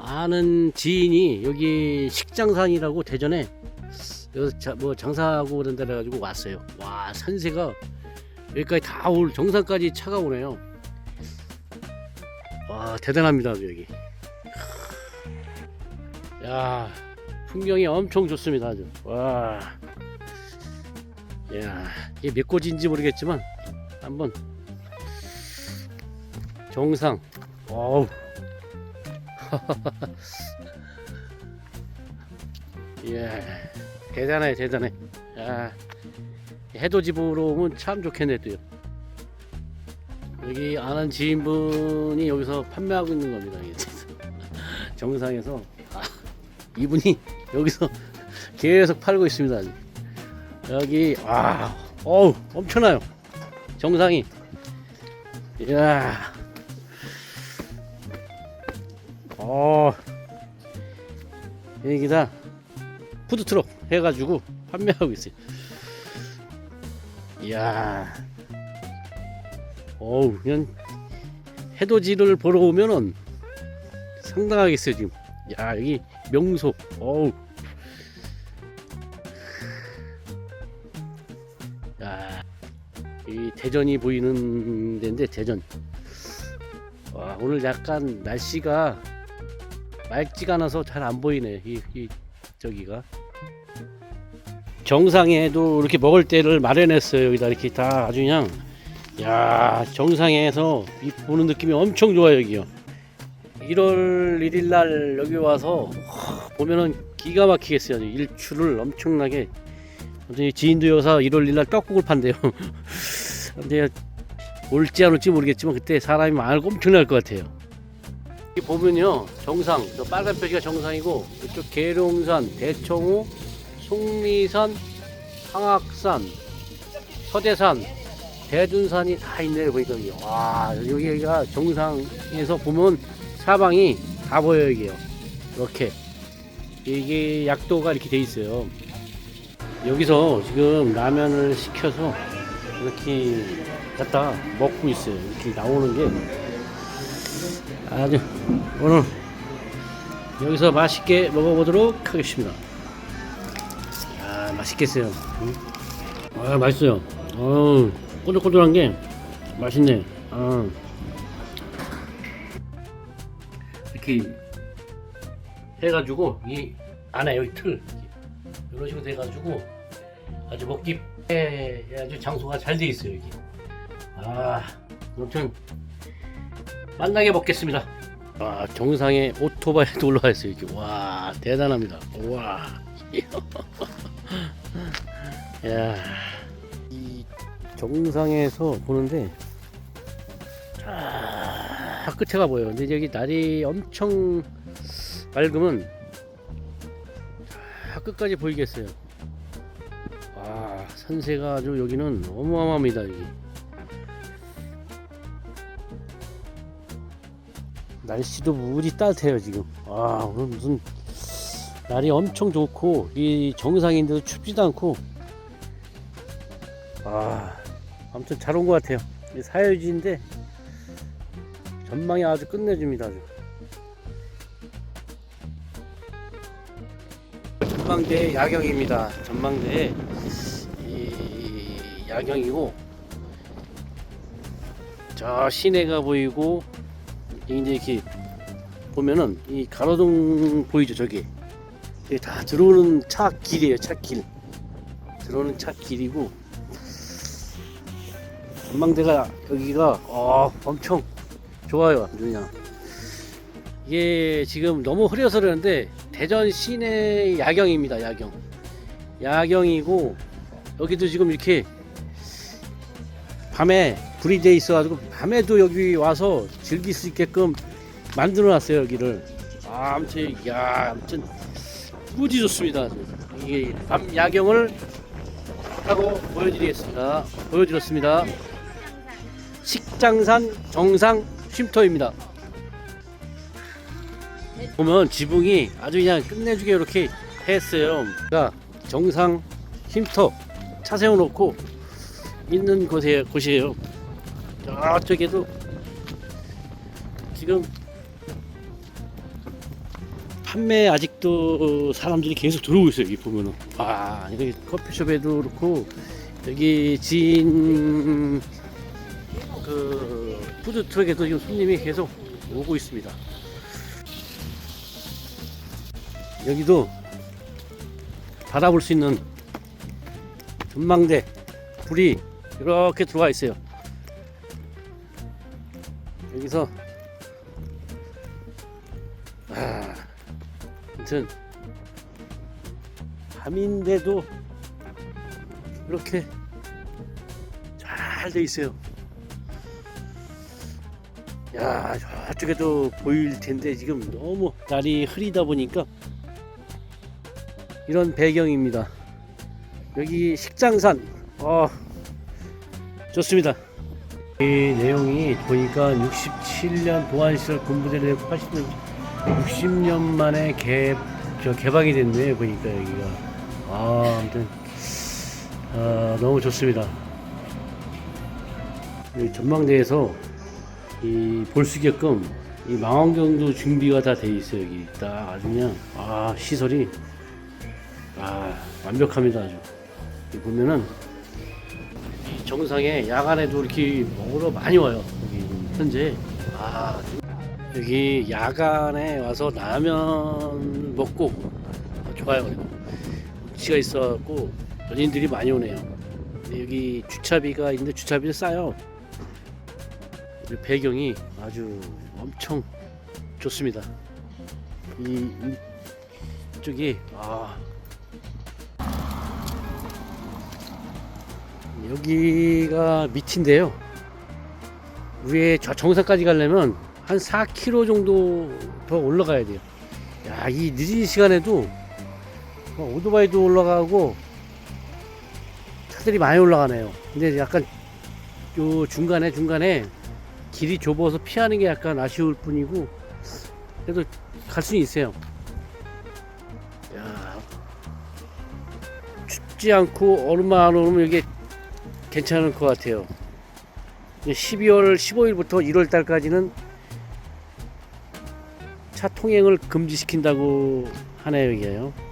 아는 지인이 여기 식장산이라고 대전에 여기서 자, 뭐 장사하고 그런 데라 가지고 왔어요. 와 산세가 여기까지 다 올 정상까지 차가 오네요. 와 대단합니다 여기. 야 풍경이 엄청 좋습니다 아주. 와. 야 이게 몇 곳인지 모르겠지만 한번 정상. 어우. 예, 대단해, 대단해. 야, 해돋이보러 오면 참 좋겠네, 또요. 여기 아는 지인분이 여기서 판매하고 있는 겁니다. 정상에서. 아, 이분이 여기서 계속 팔고 있습니다. 여기, 와, 어우, 엄청나요. 정상이. 이야. 어, 여기다 푸드트럭 해가지고 판매하고 있어요. 이야, 어우, 그냥 해돋이를 보러 오면은 상당하겠어요, 지금. 야, 여기 명소, 어우. 야, 이 대전이 보이는 데인데, 대전. 와, 오늘 약간 날씨가 맑지가 않아서 잘 안 보이네. 이, 이 저기가 정상에도 이렇게 먹을 때를 마련했어요. 여기다 이렇게 다 아주 그냥 야 정상에서 이 보는 느낌이 엄청 좋아요 여기요. 1월 1일 날 여기 와서 와, 보면은 기가 막히겠어요. 일출을 엄청나게 지인도 여기서 1월 1일 날 떡국을 판대요. 근데 올지 안 올지 모르겠지만 그때 사람이 많고 엄청날 것 같아요. 보면요 정상. 저 빨간 표시가 정상이고 이쪽 계룡산 대청호 속리산 상악산 서대산 대둔산이 다 있네요 보니까 여기 와 여기가 정상에서 보면 사방이 다 보여요 여기요. 이렇게. 이게 약도가 이렇게 돼 있어요. 여기서 지금 라면을 시켜서 이렇게 갖다 먹고 있어요. 이렇게 나오는 게 아주 오늘 여기서 맛있게 먹어보도록 하겠습니다. 아 맛있겠어요. 응? 아 맛있어요. 어 꼬들꼬들한 게 맛있네. 아. 이렇게 해가지고 이 안에 여기 틀 이런 식으로 돼가지고 아주 먹기 에 아주 장소가 잘 돼 있어요 여기. 아 아무튼 만나게 먹겠습니다. 와 정상에 오토바이도 올라와 있어요. 이렇게 와 대단합니다. 와. 야. 이 정상에서 보는데 아 끝에가 보여요. 근데 여기 날이 엄청 맑으면 아, 끝까지 보이겠어요. 와 산세가 아주 여기는 어마어마합니다. 여기. 날씨도 무지 따뜻해요 지금. 아 오늘 무슨 날이 엄청 좋고 이 정상인데도 춥지도 않고. 아 아무튼 잘 온 것 같아요. 이 사유지인데 전망이 아주 끝내줍니다 아주. 전망대 야경입니다. 전망대 이 야경이고 저 시내가 보이고 이제 이렇게 보면은 이 가로등 보이죠 저기? 이게 다 들어오는 차 길이에요 차길. 들어오는 차 길이고 전망대가 여기가 어, 엄청 좋아요 그냥 이게 지금 너무 흐려서 그러는데 대전 시내 야경입니다 야경. 야경이고 여기도 지금 이렇게 밤에 불이 돼 있어가지고 밤에도 여기 와서 즐길 수 있게끔 만들어 놨어요 여기를. 아, 아무튼 야 아무튼 무지 좋습니다. 이게 밤 야경을 하고 보여드리겠습니다. 보여드렸습니다. 식장산 정상 쉼터입니다. 보면 지붕이 아주 그냥 끝내주게 이렇게 했어요. 그러니까 정상 쉼터 차 세워놓고 있는 곳에, 곳이에요. 저쪽에도 지금 판매 아직도 사람들이 계속 들어오고 있어요. 여기 보면은. 와, 여기 커피숍에도 그렇고 여기 진그 푸드 트럭에도 지금 손님이 계속 오고 있습니다. 여기도 바라볼 수 있는 전망대 불이 이렇게 들어와 있어요. 여기서 아, 아무튼 밤인데도 이렇게 잘 돼 있어요. 야 저쪽에도 보일 텐데 지금 너무 날이 흐리다 보니까 이런 배경입니다. 여기 식장산 어 좋습니다. 이 내용이 보니까 67년 보안시설 군부대를 80년 60년 만에 개, 저 개방이 됐네요 보니까 여기가 아 아무튼 아, 너무 좋습니다. 이 전망대에서 이 볼 수 있게끔 이 망원경도 준비가 다 돼 있어요 여기 딱 아주 그냥 아 시설이 아 완벽합니다 아주 보면은 이 정상에 야간에도 이렇게 먹으러 많이 와요. 여기 현재. 아 여기 야간에 와서 라면 먹고 아, 좋아요. 그리고 치가 있어갖고 연인들이 많이 오네요. 여기 주차비가 있는데 주차비는 싸요. 이 배경이 아주 엄청 좋습니다. 이, 이 이쪽이 아 여기가 밑인데요. 위에 저 정상까지 가려면 한 4km 정도 더 올라가야 돼요. 야, 이 늦은 시간에도 어, 오토바이도 올라가고 차들이 많이 올라가네요. 근데 약간 요 중간에 중간에 길이 좁아서 피하는 게 약간 아쉬울 뿐이고 그래도 갈 수는 있어요. 야, 춥지 않고 얼마 안 오면 이게 괜찮을 것 같아요. 12월 15일부터 1월 달까지는 차 통행을 금지시킨다고 하네요, 이게요.